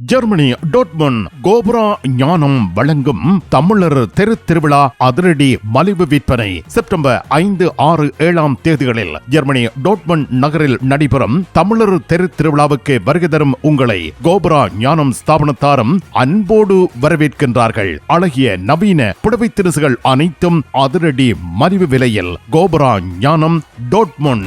Germany டோட்மன் கோபுரா ஞானம் வழங்கும் தமிழர் தெரு திருவிழா அதிரடி மலிவு விற்பனை. செப்டம்பர் ஐந்து ஆறு ஏழாம் தேதிகளில் ஜெர்மனி டோட்மன் நகரில் நடைபெறும் தமிழர் தெரு திருவிழாவுக்கு வருகை தரும் உங்களை கோபுரா ஞானம் ஸ்தாபனத்தாரும் அன்போடு வரவேற்கின்றார்கள். அழகிய நவீன புடவை திருசுகள் அனைத்தும் அதிரடி மலிவு விலையில் கோபுரா ஞானம் டோட்மன்.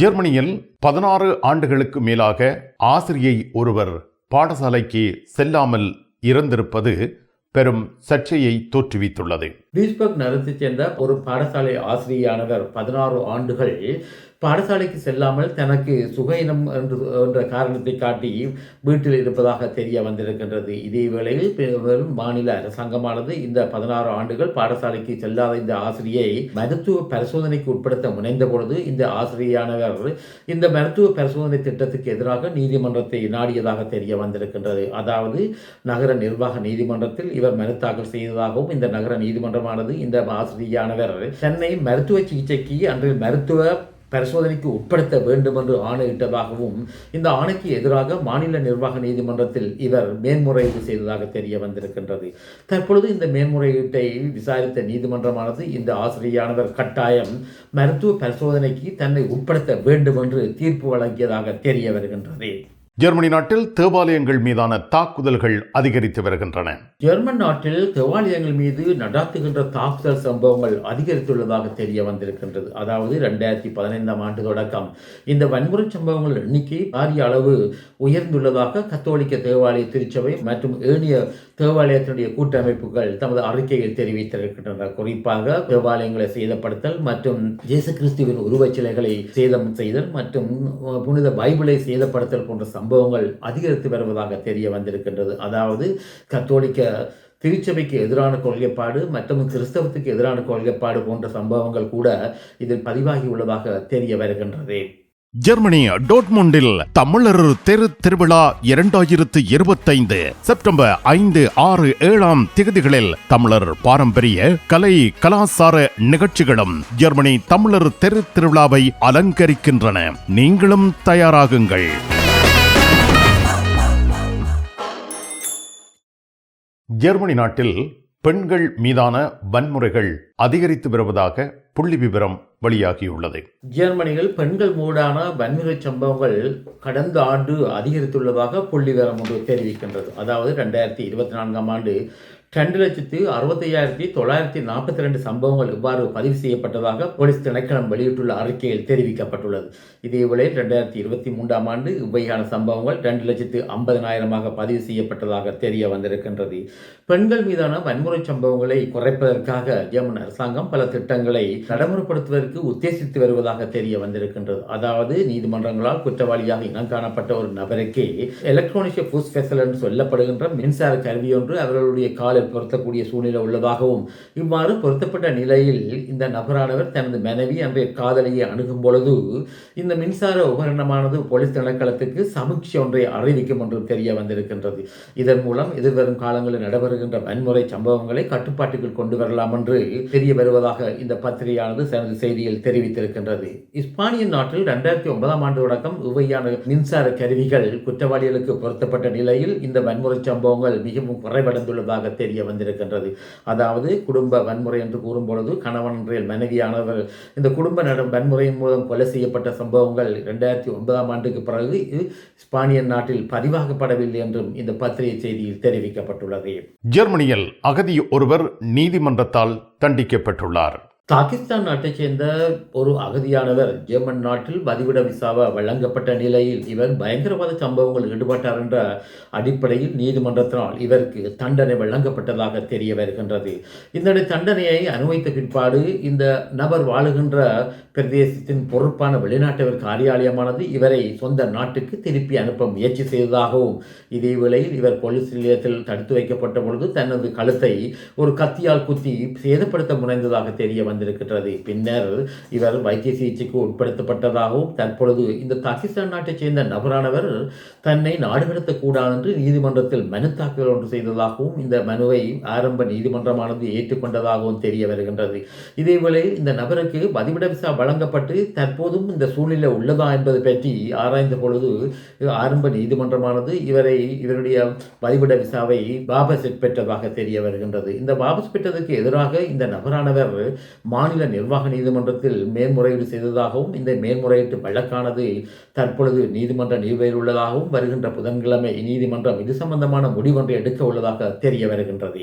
ஜெர்மனியில் பதினாறு ஆண்டுகளுக்கு மேலாக ஆசிரியை ஒருவர் பாடசாலைக்கு செல்லாமல் இறந்திருப்பது பெரும் சர்ச்சையை தோற்றுவித்துள்ளது. டூஸ்பர்க் நகரத்தைச் சேர்ந்த ஒரு பாடசாலை ஆசிரியரானவர் பதினாறு ஆண்டுகள் பாடசாலைக்கு செல்லாமல் தனக்கு சுகயினம் என்று என்ற காரணத்தை காட்டி வீட்டில் இருப்பதாக தெரிய வந்திருக்கின்றது. இதே வேளையில் பெரும் மாநில அரசாங்கமானது இந்த பதினாறு ஆண்டுகள் பாடசாலைக்கு செல்லாத இந்த ஆசிரியை மருத்துவ பரிசோதனைக்கு உட்படுத்த முனைந்த பொழுது இந்த ஆசிரியரானவர் இந்த மருத்துவ பரிசோதனை திட்டத்துக்கு எதிராக நீதிமன்றத்தை நாடியதாக தெரிய வந்திருக்கின்றது. அதாவது நகர நிர்வாக நீதிமன்றத்தில் இவர் மனு தாக்கல் செய்ததாகவும் இந்த நகர நீதிமன்றம் நீதிமன்றமானது இந்த ஆசிரியானவர் சென்னை மருத்துவ சிகிச்சைக்கு அன்று மருத்துவ பரிசோதனைக்கு உட்படுத்த வேண்டும் என்று ஆணையிட்டதாகவும் இந்த ஆணைக்கு எதிராக மாநில நிர்வாக நீதிமன்றத்தில் இவர் மேன்முறையீடு செய்ததாக தெரிய வந்திருக்கின்றது. தற்பொழுது இந்த மேன்முறையீட்டை விசாரித்த நீதிமன்றமானது இந்த ஆசிரியானவர் கட்டாயம் மருத்துவ பரிசோதனைக்கு தன்னை உட்படுத்த வேண்டும் என்று தீர்ப்பு வழங்கியதாக தெரிய வருகின்றது. ஜெர்மனி நாட்டில் தேவாலயங்கள் மீதான தாக்குதல்கள் அதிகரித்து வருகின்றன. ஜெர்மன் நாட்டில் தேவாலயங்கள் மீது நடாத்துகின்ற தாக்குதல் சம்பவங்கள் அதிகரித்துள்ளதாக தெரிய வந்திருக்கின்றது. அதாவது ரெண்டாயிரத்தி பதினைந்தாம் ஆண்டு தொடக்கம். இந்த வன்முறை சம்பவங்கள் எண்ணிக்கை பாரிய அளவு உயர்ந்துள்ளதாக கத்தோலிக்க தேவாலய திருச்சபை மற்றும் ஏனைய தேவாலயத்தினுடைய கூட்டமைப்புகள் தமது அறிக்கையில் தெரிவித்திருக்கின்றன. குறிப்பாக தேவாலயங்களை சேதப்படுத்தல் மற்றும் இயேசு கிறிஸ்துவின் உருவச் சிலைகளை சேதம் செய்தல் மற்றும் புனித பைபிளை சேதப்படுத்தல் போன்ற சம்பவங்கள் அதிகரித்து வருவதாக தெரிய வந்திருக்கின்றது. அதாவது கத்தோலிக்க திருச்சபைக்கு எதிரான கொள்கைப்பாடு மற்றும் கிறிஸ்தவத்துக்கு எதிரான கொள்கைப்பாடு போன்ற சம்பவங்கள் கூட இதில் பதிவாகி உள்ளதாக தெரிய வருகின்றது. ஜெர்மனி டோட்முண்டில் தமிழர் தெரு திருவிழா இரண்டாயிரத்து இருபத்தைந்து செப்டம்பர் ஐந்து ஆறு ஏழாம் திகதிகளில் தமிழர் பாரம்பரிய கலை கலாசார நிகழ்ச்சிகளும் ஜெர்மனி தமிழர் தெரு திருவிழாவை அலங்கரிக்கின்றன. நீங்களும் தயாராகுங்கள். ஜெர்மனி நாட்டில் பெண்கள் மீதான வன்முறைகள் அதிகரித்து வருவதாக புள்ளி விவரம் வெளியாகியுள்ளது ஜெர்மனியில் பெண்கள் மூடான வன்முறை சம்பவங்கள் கடந்த ஆண்டு அதிகரித்துள்ளதாக புள்ளிவிவரம் ஒன்று தெரிவிக்கின்றது. அதாவது ரெண்டாயிரத்தி இருபத்தி நான்காம் ஆண்டு ரெண்டு லட்சத்து அறுபத்தையாயிரத்தி தொள்ளாயிரத்தி நாற்பத்தி ரெண்டு சம்பவங்கள் இவ்வாறு பதிவு செய்யப்பட்டதாக போலீஸ் திணைக்களம் வெளியிட்டுள்ள அறிக்கையில் தெரிவிக்கப்பட்டுள்ளது. இதேவேளை ரெண்டாயிரத்தி இருபத்தி மூன்றாம் ஆண்டு இவ்வகையான சம்பவங்கள் ரெண்டு லட்சத்து ஐம்பதனாயிரமாக பதிவு செய்யப்பட்டதாக தெரிய வந்திருக்கின்றது. பெண்கள் மீதான வன்முறை சம்பவங்களை குறைப்பதற்காக ஜெர்மன் அரசாங்கம் பல திட்டங்களை நடைமுறைப்படுத்துவதற்கு உத்தேசித்து வருவதாக தெரிய வந்திருக்கின்றது. அதாவது நீதிமன்றங்களால் குற்றவாளியாக இனம் காணப்பட்ட ஒரு நபருக்கு எலக்ட்ரானிக் ஃபுஸ் ஃபெசல் என்று சொல்லப்படுகின்ற மின்சார கருவி ஒன்று அவர்களுடைய காலில் பொருத்தக்கூடிய சூழ்நிலை உள்ளதாகவும் இவ்வாறு பொருத்தப்பட்ட நிலையில் இந்த நபரானவர் தனது மனைவி அன்றைய காதலியை அணுகும் பொழுது இந்த மின்சார உபகரணமானது போலீஸ் திணைக்களத்துக்கு சமீட்சை ஒன்றை அறிவிக்கும் என்று தெரிய வந்திருக்கின்றது. இதன் மூலம் எதிர்வரும் காலங்களில் நடைபெறுகின்ற வன்முறை சம்பவங்களை கட்டுப்பாட்டுக்குள் கொண்டு வரலாம் என்று தெரிய வருவதாக இந்த பத்திரிகையானது தனது செய்தியில் தெரிவித்திருக்கின்றது. இஸ்பானிய நாட்டில் ரெண்டாயிரத்தி ஒன்பதாம் ஆண்டு தொடக்கம் உவையான மின்சார கருவிகள் குற்றவாளிகளுக்கு பொருத்தப்பட்ட நிலையில் இந்த வன்முறை சம்பவங்கள் மிகவும் குறைவடைந்துள்ளதாக தெரிய வந்திருக்கின்றது. அதாவது குடும்ப வன்முறை என்று கூறும்பொழுது கணவன் மனைவியானவர்கள். இந்த குடும்ப நடம் வன்முறையின் மூலம் கொலை செய்யப்பட்ட சம்பவங்கள் ரெண்டாயிரத்தி ஒன்பதாம் ஆண்டுக்கு பிறகு ஸ்பானிய நாட்டில் பதிவாகப்படவில்லை என்றும் இந்த பத்திரிகை செய்தியில் தெரிவிக்கப்பட்டுள்ளது. ஜெர்மனியில் அகதி ஒருவர் நீதிமன்றத்தால் தண்டிக்கப்பட்டுள்ளார். பாகிஸ்தான் நாட்டைச் சேர்ந்த ஒரு அகதியானவர் ஜெர்மன் நாட்டில் பதிவிட விசாவா வழங்கப்பட்ட நிலையில் இவர் பயங்கரவாத சம்பவங்கள் ஈடுபட்டார் என்ற அடிப்படையில் நீதிமன்றத்தினால் இவருக்கு தண்டனை வழங்கப்பட்டதாக தெரிய வருகின்றது. இந்த தண்டனையை அனுபவித்த பிற்பாடு இந்த நபர் வாழுகின்ற பிரதேசத்தின் பொறுப்பான வெளிநாட்டவர் காரியாலயமானது இவரை சொந்த நாட்டுக்கு திருப்பி அனுப்ப முயற்சி செய்ததாகவும் இதே வேளையில் இவர் போலீஸ் நிலையத்தில் தடுத்து வைக்கப்பட்ட பொழுது தனது கழுத்தை ஒரு கத்தியால் குத்தி சேதப்படுத்த முனைந்ததாக தெரிய வந்தது. வந்திருக்கின்றது. பின்னர் இவர் வைத்திய சிகிச்சைக்கு உட்படுத்தப்பட்டதாகவும் தற்பொழுது இந்த பாகிஸ்தான் நாட்டைச் சேர்ந்த நபரானவர் தன்னை நாடு கடத்தக்கூடாது என்று நீதிமன்றத்தில் மனு தாக்கல் ஒன்று செய்ததாகவும் இந்த மனுவை ஆரம்ப நீதிமன்றமானது ஏற்றுக்கொண்டதாகவும் தெரிய வருகின்றது. இதேவேளை இந்த நபருக்கு பதிவிட விசா வழங்கப்பட்டு தற்போதும் இந்த சூழ்நிலை உள்ளதா என்பது பற்றி ஆராய்ந்த பொழுது ஆரம்ப நீதிமன்றமானது இவரை இவருடைய பதிவிட விசாவை வாபஸ் பெற்றதாக தெரிய வருகின்றது. இந்த வாபஸ் பெற்றதற்கு எதிராக இந்த நபரானவர் மாநில நிர்வாக நீதிமன்றத்தில் மேல்முறையீடு செய்ததாகவும் இந்த மேல்முறையீட்டு வழக்கானது தற்பொழுது நீதிமன்ற நிலுவையில் உள்ளதாகவும் வருகின்ற புதன்கிழமை நீதிமன்றம் இது சம்பந்தமான முடிவொன்றை எடுக்க உள்ளதாக தெரிய வருகின்றது.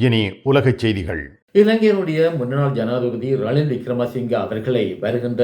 இனி உலகச் செய்திகள். இலங்கையினுடைய முன்னாள் ஜனாதிபதி ரணில் விக்ரமசிங்க அவர்களை வருகின்ற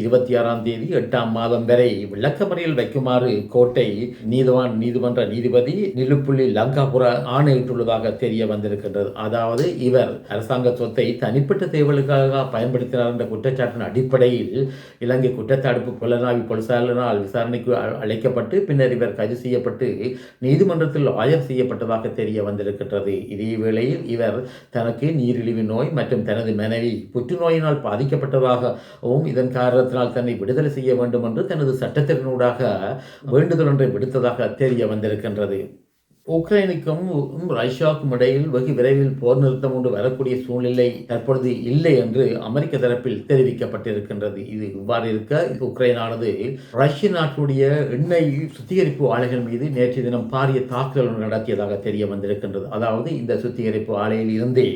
இருபத்தி ஆறாம் தேதி எட்டாம் மாதம் வரை விளக்கமறையில் வைக்குமாறு கோட்டை நீதிவான் நீதிமன்ற நீதிபதி நிலுப்புள்ளி லங்காபுர ஆணையிட்டுள்ளதாக தெரிய வந்திருக்கின்றது. அதாவது இவர் அரசாங்க சொத்தை தனிப்பட்ட தேவைகளுக்காக பயன்படுத்தினார் என்ற குற்றச்சாட்டின் அடிப்படையில் இலங்கை குற்றத்தடுப்பு புலனாய்வு போலீசாரினால் விசாரணைக்கு அழைக்கப்பட்டு பின்னர் இவர் கைது செய்யப்பட்டு நீதிமன்றத்தில் ஆயர் செய்யப்பட்டதாக தெரிய வந்திருக்கின்றது. இதே வேளையில் இவர் தனக்கு நீரிழிவு நோய் மற்றும் தனது மனைவி புற்றுநோயினால் பாதிக்கப்பட்டதாகவும் இதன் காரணத்தினால் தன்னை விடுதலை செய்ய வேண்டும் என்று தனது சட்டத்தினூடாக வேண்டுதல் ஒன்றை விடுத்ததாக தெரிய வந்திருக்கின்றது. உக்ரைனுக்கும் ரஷ்யாவுக்கும் இடையில் வெகு விரைவில் போர் நிறுத்தம் ஒன்று வரக்கூடிய சூழ்நிலை தற்பொழுது இல்லை என்று அமெரிக்க தரப்பில் தெரிவிக்கப்பட்டிருக்கின்றது. இது இவ்வாறு இருக்க உக்ரைனானது ரஷ்ய நாட்டுடைய எண்ணெய் சுத்திகரிப்பு ஆலைகள் மீது நேற்று தினம் பாரிய தாக்குதல் நடத்தியதாக தெரிய வந்திருக்கின்றது. அதாவது இந்த சுத்திகரிப்பு ஆலையில் இருந்தே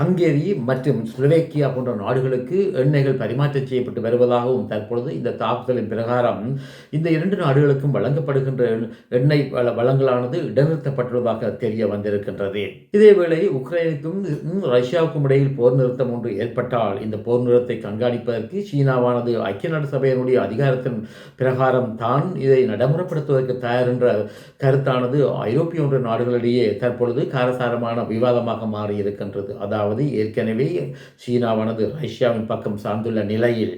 ஹங்கேரி மற்றும் ஸ்லோவேக்கியா போன்ற நாடுகளுக்கு எண்ணெய்கள் பரிமாற்றம் செய்யப்பட்டு வருவதாகவும் தற்பொழுது இந்த தாக்குதலின் பிரகாரம் இந்த இரண்டு நாடுகளுக்கும் வழங்கப்படுகின்ற எண்ணெய் வள வளங்களானது இடைநிறுத்தப்பட்டுள்ளதாக தெரிய வந்திருக்கின்றது. இதேவேளை உக்ரைனுக்கும் ரஷ்யாவுக்கும் இடையில் போர் நிறுத்தம் ஒன்று ஏற்பட்டால் இந்த போர் நிறுத்தத்தை கண்காணிப்பதற்கு சீனாவானது ஐக்கிய நாடு சபையினுடைய அதிகாரத்தின் பிரகாரம் தான் இதை நடைமுறைப்படுத்துவதற்கு தயார் என்ற கருத்தானது ஐரோப்பிய ஒன்று நாடுகளிடையே தற்பொழுது காரசாரமான விவாதமாக மாறியிருக்கின்றது. அதாவது ஏற்கனவே சீனாவானது ரஷ்யாவின் பக்கம் சார்ந்துள்ள நிலையில்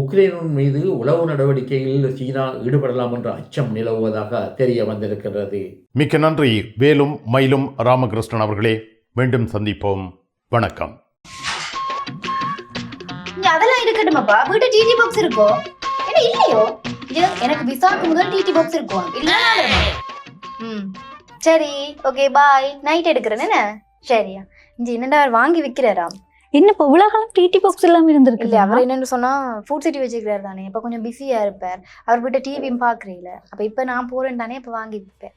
உக்ரைனின் மீது உளவு நடவடிக்கையில் சீனா ஈடுபடலாம் என்ற அச்சம் நிலவுவதாக தெரிய வந்திருக்கிறது மிக்க நன்றி. வேலும் மயிலும் ராமகிருஷ்ணன் அவர்களே மீண்டும் சந்திப்போம். வணக்கம். அதெல்லாம் இருக்கட்டுமாப்பா? வீட்டு டிடி பாக்ஸ் இருக்கோ? என்ன இல்லையோ? எனக்கு விசாக்கு முதல் டிடி பாக்ஸ் இருக்கும் இல்ல ம். சரி ஓகே பாய் நைட் எடுக்கிறேன் என்ன? சரியா. இங்க என்னடா அவர் வாங்கி விக்கிறாராம் என்னப்பா இவ்வளவு காலம் டிடி பாக்ஸ் இல்லாம இருந்திருக்கு இல்ல அவர் என்னன்னு சொன்னா ஃபுட் சிட்டி வச்சுக்கிறாரு தானே. இப்ப கொஞ்சம் பிஸியா இருப்பார். அவர் வீட்டை டிவியும் பாக்குறீல அப்ப இப்ப நான் போறேன் தானே இப்ப வாங்கி விற்பேன்